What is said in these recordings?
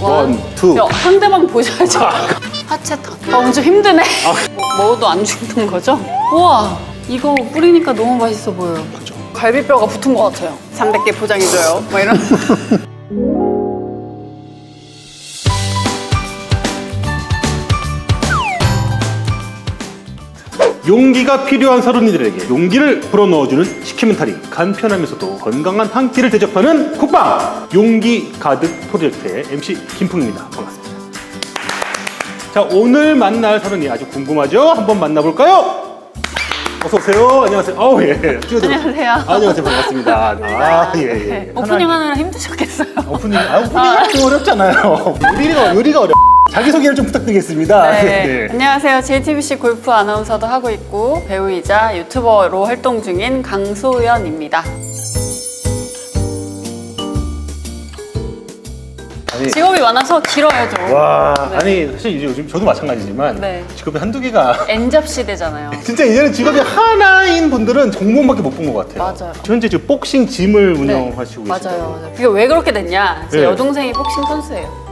원, 투. 야, 상대방 보셔야죠. 하체 턴. 아, 오늘 좀 힘드네. 뭐, 먹어도 안 죽는 거죠? 우와, 이거 뿌리니까 너무 맛있어 보여요. 그죠. 갈비뼈가 붙은 것 같아요. 300개 포장해줘요. 막 이런. 용기가 필요한 서른이들에게 용기를 불어넣어주는 시큐멘타리 간편하면서도 건강한 한 끼를 대접하는 쿡방 용기 가득 프로젝트의 MC 김풍입니다. 반갑습니다. 자 오늘 만날 서른이 아주 궁금하죠? 한번 만나볼까요? 어서 오세요. 안녕하세요. 아우 예. 안녕하세요. 안녕하세요. 반갑습니다. 아 예예. 네, 오프닝 하느라 힘드셨겠어요. 오프닝 아 오프닝 좀 어렵잖아요. 요리가 요리가 어려 자기소개를 좀 부탁드리겠습니다 네. 안녕하세요. JTBC 골프 아나운서도 하고 있고 배우이자 유튜버로 활동 중인 강소연입니다. 아니, 직업이 많아서 길어요 좀. 와 아니 사실 이제 요즘 저도 마찬가지지만 네. 직업이 한두 개가 엔잡 시대잖아요. 진짜 이제는 직업이 하나인 분들은 종목밖에 못 본 것 같아요. 맞아요. 현재 지금 복싱 짐을 운영하시고 네, 계시죠. 맞아요, 맞아요. 그게 왜 그렇게 됐냐? 제 네. 여동생이 복싱 선수예요.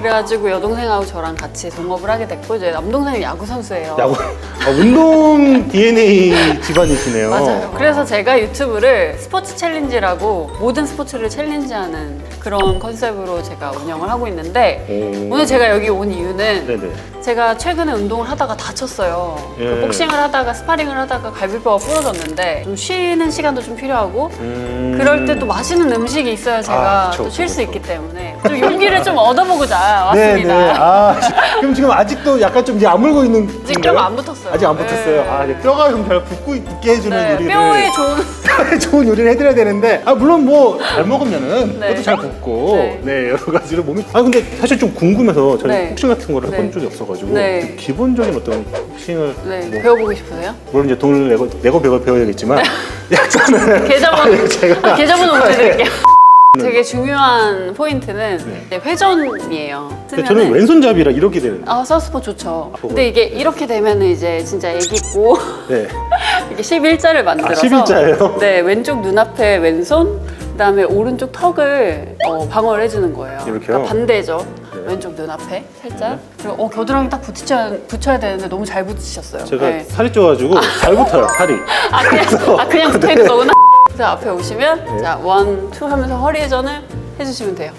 그래가지고 여동생하고 저랑 같이 동업을 하게 됐고 이제 남동생은 야구 선수예요. 야구 아, 운동 DNA 집안이시네요. 맞아요. 그래서 제가 유튜브를 스포츠 챌린지라고 모든 스포츠를 챌린지하는 그런 컨셉으로 제가 운영을 하고 있는데 오. 오늘 제가 여기 온 이유는 네네. 제가 최근에 운동을 하다가 다쳤어요. 예. 그 복싱을 하다가 스파링을 하다가 갈비뼈가 부러졌는데 좀 쉬는 시간도 좀 필요하고 음... 그럴 때 또 맛있는 음식이 있어야 제가 아, 그쵸, 또 쉴 수 그쵸, 있기 때문에 좀 용기를 좀 얻어보고자 왔습니다. 네 네. 아 그럼 지금 아직도 약간 좀 이제 아물고 있는. 아직 건가요? 뼈가 안 붙었어요. 아직 안 붙었어요. 네. 아 이제 뼈가 좀 잘 붙고 있게 해주는 네, 요리를. 뼈에 좋은 뼈에 좋은 요리를 해드려야 되는데 아 물론 뭐 잘 먹으면은 네. 뼈도 잘 붙고 네. 네. 여러 가지로 몸이 아 근데 사실 좀 궁금해서 저는 네. 복싱 같은 거를 해본 네. 적이 없어가지고 네. 기본적인 어떤 복싱을 네, 뭐 배워보고 싶으세요? 물론 이제 돈을 내고 내고 배워 배워야겠지만 약간은 계좌번호, 아, 제가 아, 계좌번호 보내드릴게요. 되게 중요한 포인트는 네. 이제 회전이에요. 근데 저는 왼손잡이라 이렇게 되는 아, 서스포 좋죠. 보고. 근데 이게 이렇게 되면은 이제 진짜 애기 있고 네. 이게 11자를 만들어서 11자예요? 네, 왼쪽 눈앞에 왼손 그다음에 오른쪽 턱을 어, 방어를 해주는 거예요. 이렇게요? 그러니까 반대죠. 네. 왼쪽 눈앞에 살짝. 그리고 어, 겨드랑이 딱 붙여야, 붙여야 되는데 너무 잘 붙이셨어요. 제가 네. 살이 쪄가지고 잘 붙어요 살이 아 그냥, 아, 그냥 붙어 있는 거구나. 그래서 앞에 오시면 네. 자, 원, 투 하면서 허리 회전을 해주시면 돼요.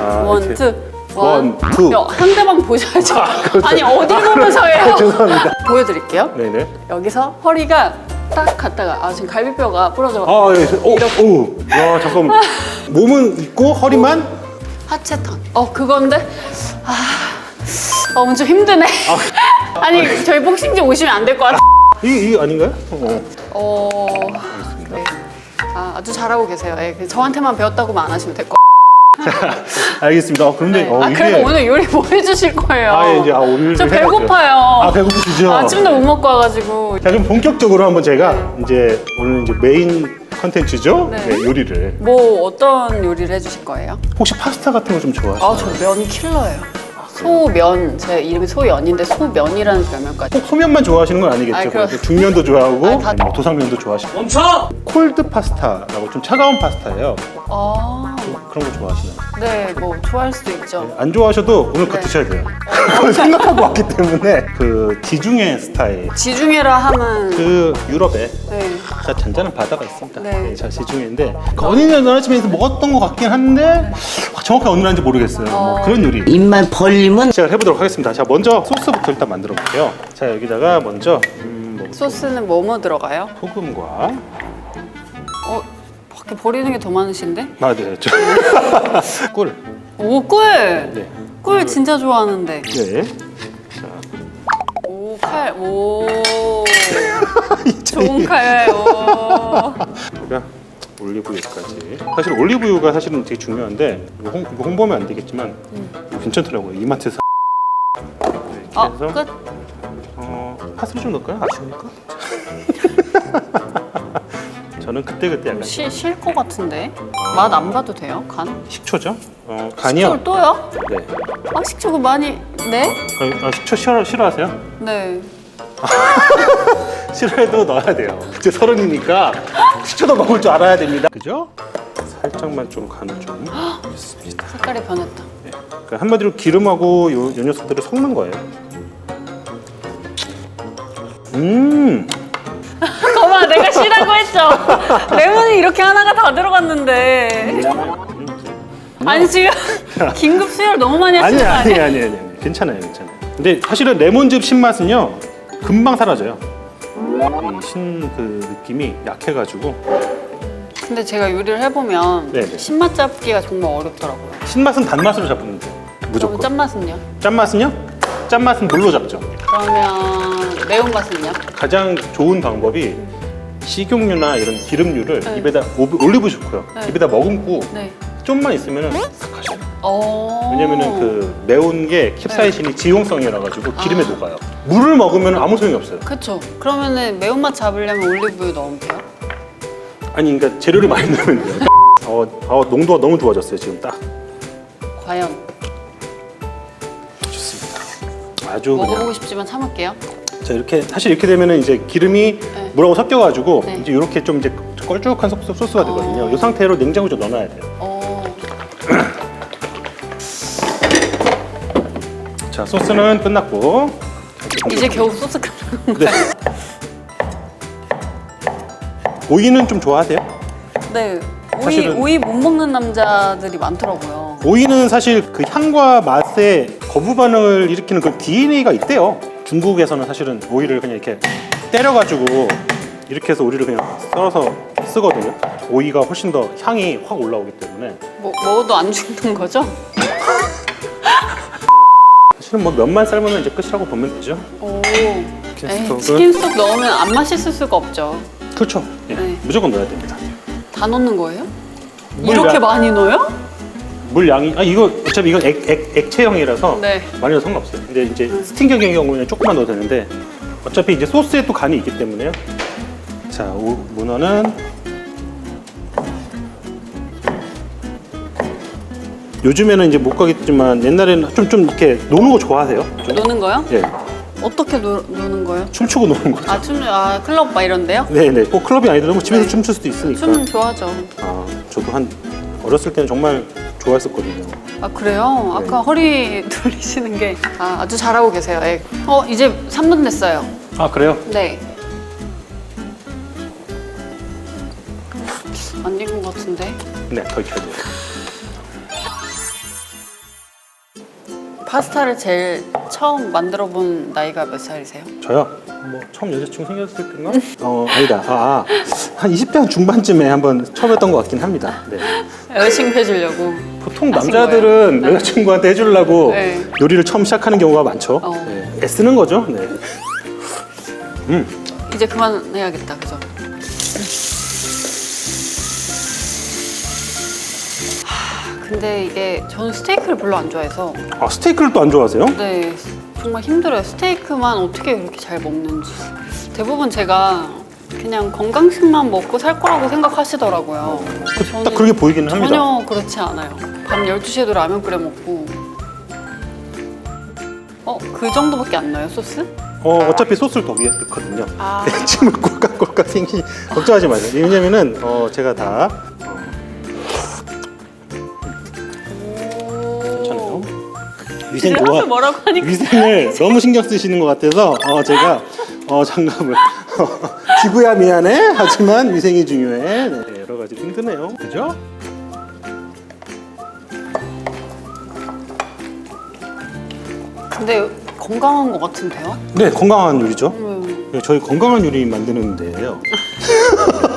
아, 원, 이렇게. 투. 원, 투. 야, 상대방 보셔야죠. 그렇죠. 아니, 어디 보면서 해요? 죄송합니다 보여드릴게요. 네네 여기서 허리가 딱 갔다가 아 지금 갈비뼈가 부러져 아 예. 오, 오. 야 잠깐 몸은 있고 허리만 하체 턴. 어 그건데 아, 어, 좀 힘드네. 아니 저희 복싱집 오시면 안 될 것 같아. 이, 이 아닌가요? 어. 어. 아, 아주 잘하고 계세요. 예, 그 저한테만 배웠다고만 안 하시면 될것 알겠습니다. 어, 그런데 같아요. 어, 아 이게 그래도 오늘 요리 뭐 해주실 거예요? 아, 예, 이제 아, 오늘 저. 배고파요. 아 배고프시죠? 아침도 못 먹고 와가지고 자 그럼 본격적으로 한번 제가 이제 오늘 이제 메인 컨텐츠죠? 네. 네, 요리를 뭐 어떤 요리를 해주실 거예요? 혹시 파스타 같은 거 좀 좋아하시나요? 아 저 면 킬러예요. 소면 제 이름이 소연인데 소면이라는 별명까지. 꼭 소면만 좋아하시는 건 아니겠죠? 아이, 그럼- 중면도 좋아하고 아이, 다- 뭐 도상면도 좋아하시고 멈춰! 콜드 파스타라고 좀 차가운 파스타예요 아, 그런 거 좋아하시나요? 네, 뭐 좋아할 수도 있죠. 안 좋아하셔도 오늘 그거 네. 드셔야 돼요 그걸 생각하고 왔기 때문에 그 지중해 스타일 지중해라 하면 그 유럽에 네. 자, 잔잔한 바다가 있습니다. 네. 네. 자, 지중해인데 어린이 나라집에서 먹었던 것 같긴 한데 정확히 어느 나라인지 모르겠어요. 뭐 그런 요리. 입만 벌리면 시작을 해보도록 하겠습니다. 자, 먼저 소스부터 일단 만들어 볼게요. 자, 여기다가 먼저 음, 뭐 소스는 뭐뭐 들어가요? 소금과 어, 밖에 버리는 게 더 많으신데? 아, 네, 저 꿀. 오, 꿀! 네. 꿀 진짜 좋아하는데. 네. 오, 칼, 오. 좋은 칼, 오. 우리가 올리브유까지. 사실 올리브유가 사실은 되게 중요한데 이거, 홍, 이거 홍보하면 안 되겠지만 괜찮더라고요. 이마트에서. 네, 아, 그래서 끝? 어, 파스리 좀 넣을까요? 아쉬우니까. 저는 그때 그때 약간 쉴, 쉴것 같은데? 맛 안 봐도 돼요? 간? 식초죠. 어, 간이요. 또요? 네. 아, 식초 그 많이, 네? 아, 아, 식초 싫어, 싫어하세요? 네. 싫어해도 넣어야 돼요. 이제 서른이니까 식초도 먹을 줄 알아야 됩니다. 그죠? 살짝만 좀 간을 좀. 색깔이 변했다. 네. 네. 그러니까 한마디로 기름하고 요, 요 녀석들을 섞는 거예요. 음, 거봐 내가 싫다고 했죠. 레몬이 이렇게 하나가 다 들어갔는데. 아니 지금 긴급 수혈 너무 많이 하시는 아니 거 아니 아니야? 아니 아니 괜찮아요 괜찮아요. 근데 사실은 레몬즙 신맛은요 금방 사라져요. 신 그 느낌이 약해가지고 근데 제가 요리를 해보면 네네. 신맛 잡기가 정말 어렵더라고요. 신맛은 단맛으로 잡는. 그럼 무조건. 짠맛은요? 짠맛은요? 짠맛은 물로 잡죠. 그러면 매운맛은요? 가장 좋은 방법이 식용유나 이런 기름류를 네. 입에다 오- 올리브 좋고요. 네. 입에다 머금고 네. 좀만 있으면 싹 가셔요. 어. 왜냐면은 그 매운 게 캡사이신이 지용성이라 가지고 기름에 아. 녹아요. 물을 먹으면 아무 소용이 없어요. 그쵸. 그러면은 매운맛 잡으려면 올리브유 넣으면 돼요? 아니 그러니까 재료를 많이 넣으면 돼요. 어, 어, 농도가 너무 좋아졌어요 지금 딱 과연 좋습니다. 아주 그냥 먹어보고 싶지만 참을게요. 자 이렇게 사실 이렇게 되면은 이제 기름이 네. 물하고 섞여가지고 네. 이제 이렇게 좀 이제 걸쭉한 소스, 소스가 되거든요. 어. 이 상태로 냉장고에 좀 넣어놔야 돼요. 어. 자 소스는 끝났고 이제 겨우 소스 끝나는 네. 오이는 좀 좋아하세요? 네. 오이, 사실은- 오이 못 먹는 남자들이 많더라고요. 오이는 사실 그 향과 맛에 거부 반응을 일으키는 그 DNA가 있대요. 중국에서는 사실은 오이를 그냥 이렇게 때려가지고 이렇게 해서 오이를 그냥 썰어서 쓰거든요. 오이가 훨씬 더 향이 확 올라오기 때문에 뭐, 먹어도 안 죽는 거죠? 사실은 뭐 면만 삶으면 이제 끝이라고 보면 되죠. 오. 치킨 에이? 치킨 스톡 넣으면 안 맛있을 수가 없죠. 그렇죠. 예, 네. 무조건 넣어야 됩니다. 다 넣는 거예요? 물 이렇게 양- 많이 넣어요? 물 양이 아 이거 어차피 이건 액, 액, 액체형이라서 네. 많이 넣어도 상관없어요. 근데 이제 스팀격인 경우는 조금만 넣어도 되는데 어차피 이제 소스에 또 간이 있기 때문에요. 자 오, 문어는 요즘에는 이제 못 가겠지만 옛날에는 좀 좀 이렇게 노는 거 좋아하세요? 좀? 노는 거요? 예, 어떻게 노, 노는 거요? 춤추고 노는 거죠. 아, 춤, 아, 클럽 막 이런데요? 네네, 꼭 클럽이 아니더라도 집에서 네. 춤출 수도 있으니까. 춤 좋아하죠. 아, 저도 한 어렸을 때는 정말 좋아했었거든요. 아, 그래요? 네. 아까 허리 돌리시는 게 아, 아주 잘하고 계세요. 예. 어, 이제 3분 됐어요. 아 그래요? 네. 안 익은 것 같은데? 네, 더 익혀야 돼요. 파스타를 제일 처음 만들어 본 나이가 몇 살이세요? 저요? 뭐 처음 여자친구 생겼을 때인가? 어 아니다. 아, 아, 한 20대 한 중반쯤에 한번 처음 했던 것 같긴 합니다. 네. 여자친구 해주려고. 보통 하신 남자들은 거예요? 여자친구한테 해주려고 네. 요리를 처음 시작하는 경우가 많죠. 어. 네. 애쓰는 거죠. 네. 음, 이제 그만해야겠다, 그죠? 근데 이게 저는 스테이크를 별로 안 좋아해서 아 스테이크를 또 안 좋아하세요? 네 정말 힘들어요. 스테이크만 어떻게 그렇게 잘 먹는지. 대부분 제가 그냥 건강식만 먹고 살 거라고 생각하시더라고요. 저는 딱 그렇게 보이기는 합니다. 전혀 그렇지 않아요. 밤 12시에도 라면 끓여 먹고. 어, 그 정도밖에 안 나요, 소스? 어 어차피 소스를 더 위에 넣거든요. 아. 침을 꼴깍꼴깍 생기 걱정하지 마세요. 왜냐면은 어 제가 다 위생 좋아. 뭐라고 하니까 위생을 너무 신경 쓰시는 것 같아서 어, 제가 어, 장갑을 지구야 미안해 하지만 위생이 중요해 네, 여러 가지 힘드네요 그죠? 근데 건강한 것 같은데요? 네 건강한 요리죠 음. 네, 저희 건강한 요리 만드는 데예요 어,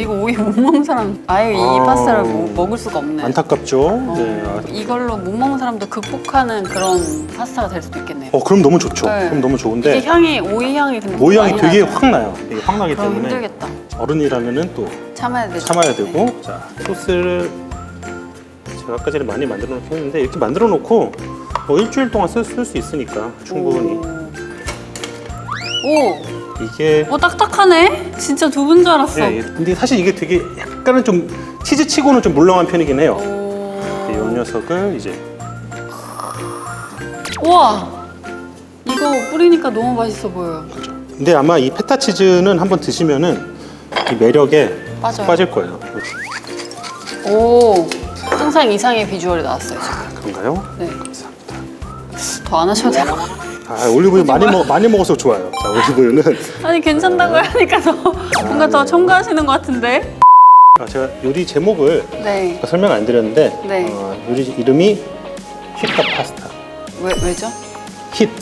이거 오이 못 먹는 사람 아예 이 아. 파스타를 뭐, 먹을 수가 없네. 안타깝죠 어, 네. 아, 이걸로 못 먹는 사람도 극복하는 그런 파스타가 될 수도 있겠네요. 어 그럼 너무 좋죠 네. 그럼 너무 이게 좋은데 향이 오이 향이 근데 모이 향이 많이 되게 나죠? 확 나요 되게 확 나기 그럼 때문에 힘들겠다. 어른이라면은 또 참아야 되죠. 참아야 되고 네. 자 소스를 제가 아까 전에 많이 만들어 놓긴 했는데 이렇게 만들어 놓고 뭐 일주일 동안 쓸 수 있으니까 충분히 오, 이게 오, 오 딱딱하네. 진짜 두분줄 알았어. 네, 근데 사실 이게 되게 약간은 좀 치즈치고는 좀 물렁한 편이긴 해요. 오. 이 녀석을 이제 우와, 이거 뿌리니까 너무 맛있어 보여요. 근데 아마 이 페타 치즈는 한번 드시면은 이 매력에 빠져요. 빠질 거예요. 오, 상상 이상의 비주얼이 나왔어요 지금. 그런가요? 네. 감사합니다. 더 안 하셔도 돼요. 아, 올리브유 많이 먹 많이 먹어서 좋아요. 자, 올리브유는 아니 괜찮다고 하니까 더 뭔가 더 첨가하시는 것 같은데. 아, 제가 요리 제목을 네. 아까 설명 안 드렸는데 네. 어, 요리 이름이 히터 파스타. 왜 왜죠? 히터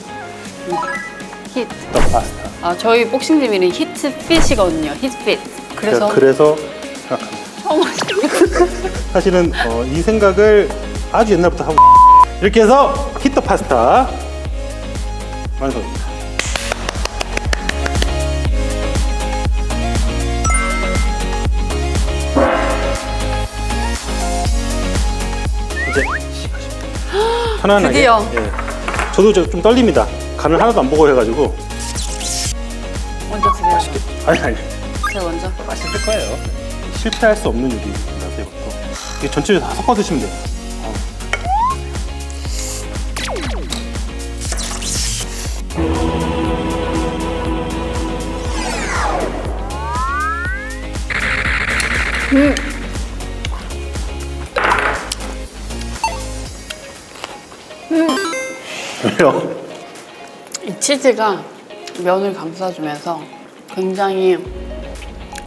히트. 파스타. 아 저희 복싱 팀 이름이 히트 핏이거든요. 히트 핏. 그래서 제가 그래서 생각합니다. 처음 하시는 사실은 어, 이 생각을 아주 옛날부터 하고 이렇게 해서 히터 파스타 완성입니다. 이제 시작하십니다. 편안하게. 드디어. 예. 저도 저- 좀 떨립니다. 간을 하나도 안 보고 해가지고 먼저 드세요. 아니 아니 제가 먼저. 맛있을 거예요. 실패할 수 없는 이것도 이게 전체를 다 섞어 드시면 돼요. 어. 왜요? 이 치즈가 면을 감싸주면서 굉장히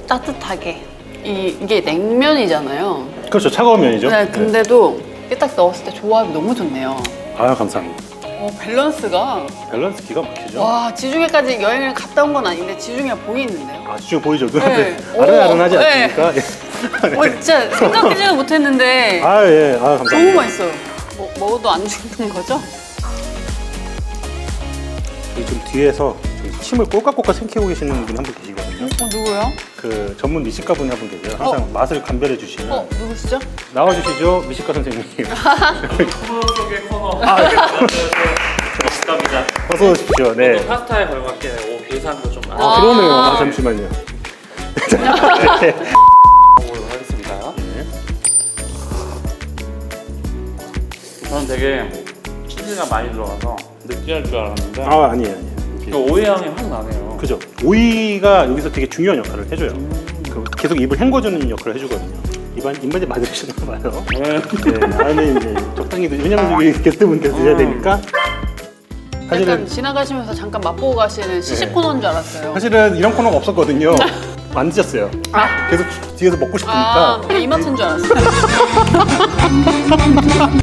따뜻하게 이, 이게 냉면이잖아요. 그렇죠 차가운 면이죠. 네, 근데도 이게 딱 넣었을 때 조합이 너무 좋네요. 아 감사합니다. 어, 밸런스가 밸런스 기가 막히죠. 와 지중해까지 여행을 갔다 온 건 아닌데 지중해 보이는데요? 아 지금 보이죠? 네. 그런데 오, 아른아른하지 네. 않습니까? 어, 진짜 생각하지도 못했는데 아 예, 아 너무 감사합니다. 맛있어요. 뭐, 먹어도 안 죽는 거죠? 여기 좀 뒤에서 좀 침을 꼴깍꼴깍 삼키고 계시는 분한분 계시거든요. 어 누구요? 그 전문 미식가 분이 한 분 계세요. 항상 맛을 감별해 주시는. 어 누구시죠? 나와주시죠, 미식가 선생님. 코너 속의 코너. 감사합니다. 어서 오십시오. 네. 또 파스타에 걸맞게 오 계산도 좀 아, 아. 그러네요. 아, 잠시만요. 네. 저는 되게 치즈가 많이 들어가서 느끼할 줄 알았는데 아 아니에요, 아니에요. 그 오이 향이 확 나네요. 그죠. 오이가 여기서 되게 중요한 역할을 해줘요. 그 계속 입을 헹궈주는 역할을 해주거든요. 입안 입맛에 맞으시나 봐요. 네. 네, 안에 이제 적당히 드- 왜냐면 여기 게스트분께서 드셔야 되니까. 약간 사실은 지나가시면서 잠깐 맛보고 가시는 시식 네. 코너인 줄 알았어요. 사실은 이런 코너가 없었거든요. 안 드셨어요. 아, 계속 뒤에서 먹고 아 싶으니까 이마트인 줄 알았어요.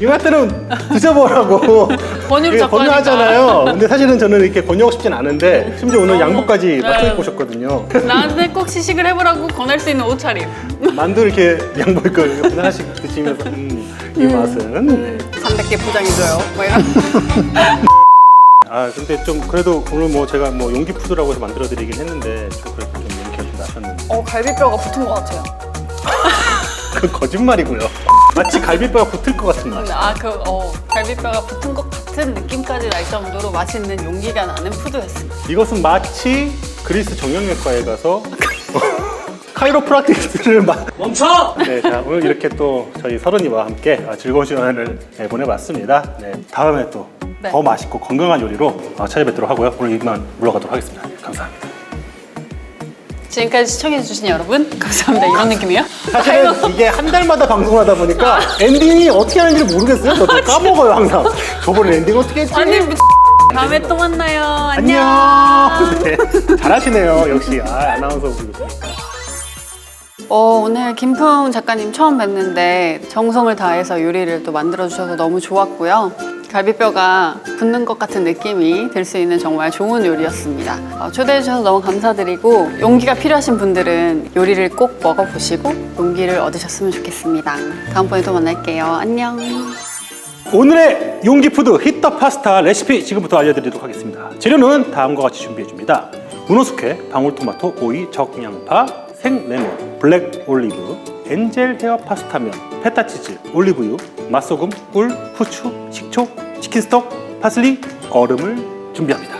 이마트는 드셔보라고 권유를 자꾸 권유하잖아요. 근데 사실은 저는 이렇게 권유하고 싶진 않은데 심지어 오늘 양복까지 네. 맞춰 입고 오셨거든요. 나한테 꼭 시식을 해보라고 권할 수 있는 옷차림. 만두 이렇게 양복 입고 하나씩 드시면서 음, 이 맛은 300개 포장해줘요. 뭐 이런. 아 근데 좀 그래도 오늘 뭐 제가 뭐 용기 푸드라고 해서 만들어 드리긴 했는데 좀 그래도 어 갈비뼈가 붙은 것 같아요. 그 거짓말이고요. 마치 갈비뼈가 붙을 것 같은 맛. 아 그 어, 갈비뼈가 붙은 것 같은 느낌까지 날 정도로 맛있는 용기가 나는 푸드였습니다. 이것은 마치 그리스 정형외과에 가서 카이로프락티스를 마... 멈춰! 네, 자 오늘 이렇게 또 저희 서른이와 함께 아, 즐거운 시간을 네, 보내봤습니다. 네, 다음에 또더 네. 맛있고 건강한 요리로 어, 찾아뵙도록 하고요. 오늘 이만 물러가도록 하겠습니다. 네, 감사합니다. 지금까지 시청해주신 여러분 감사합니다. 이런 느낌이에요? 사실은 이게 한 달마다 방송하다 보니까 엔딩이 어떻게 하는지 모르겠어요. 저도 까먹어요 항상. 저번에 엔딩 어떻게 했지? 아니 미... 다음에 또 만나요. 안녕. 안녕. 네, 잘하시네요. 역시 아, 아나운서 분이시니까. 어, 오늘 김풍 작가님 처음 뵀는데 정성을 다해서 요리를 또 만들어주셔서 너무 좋았고요. 갈비뼈가 붙는 것 같은 느낌이 들 수 있는 정말 좋은 요리였습니다. 어, 초대해주셔서 너무 감사드리고 용기가 필요하신 분들은 요리를 꼭 먹어보시고 용기를 얻으셨으면 좋겠습니다. 다음번에 또 만날게요. 안녕. 오늘의 용기푸드 히터 파스타 레시피 지금부터 알려드리도록 하겠습니다. 재료는 다음과 같이 준비해줍니다. 문어 숙회, 방울토마토, 오이, 적양파, 생레몬, 블랙 올리브, 엔젤 헤어 파스타면, 페타치즈, 올리브유, 맛소금, 꿀, 후추, 식초, 치킨 스톡, 파슬리, 얼음을 준비합니다.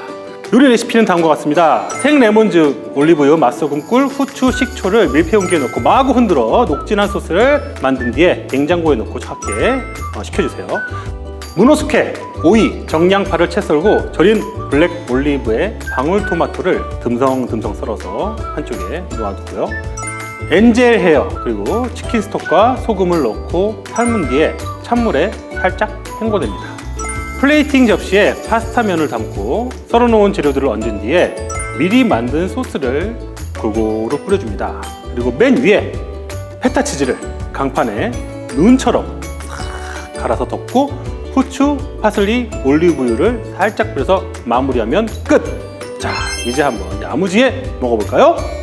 요리 레시피는 다음과 같습니다. 생 레몬즙, 올리브유, 맛소금, 꿀, 후추, 식초를 밀폐 용기에 넣고 마구 흔들어 녹진한 소스를 만든 뒤에 냉장고에 넣고 차갑게 어, 식혀주세요. 문어 숙회, 오이, 정량파를 채 썰고 절인 블랙 올리브에 방울토마토를 듬성듬성 썰어서 한쪽에 놓아두고요. 엔젤 헤어 그리고 치킨 스톡과 소금을 넣고 삶은 뒤에 찬물에 살짝 헹궈냅니다. 플레이팅 접시에 파스타 면을 담고 썰어놓은 재료들을 얹은 뒤에 미리 만든 소스를 골고루 뿌려줍니다. 그리고 맨 위에 페타 치즈를 강판에 눈처럼 싹 갈아서 덮고 후추, 파슬리, 올리브유를 살짝 뿌려서 마무리하면 끝! 자, 이제 한번 야무지게 먹어볼까요?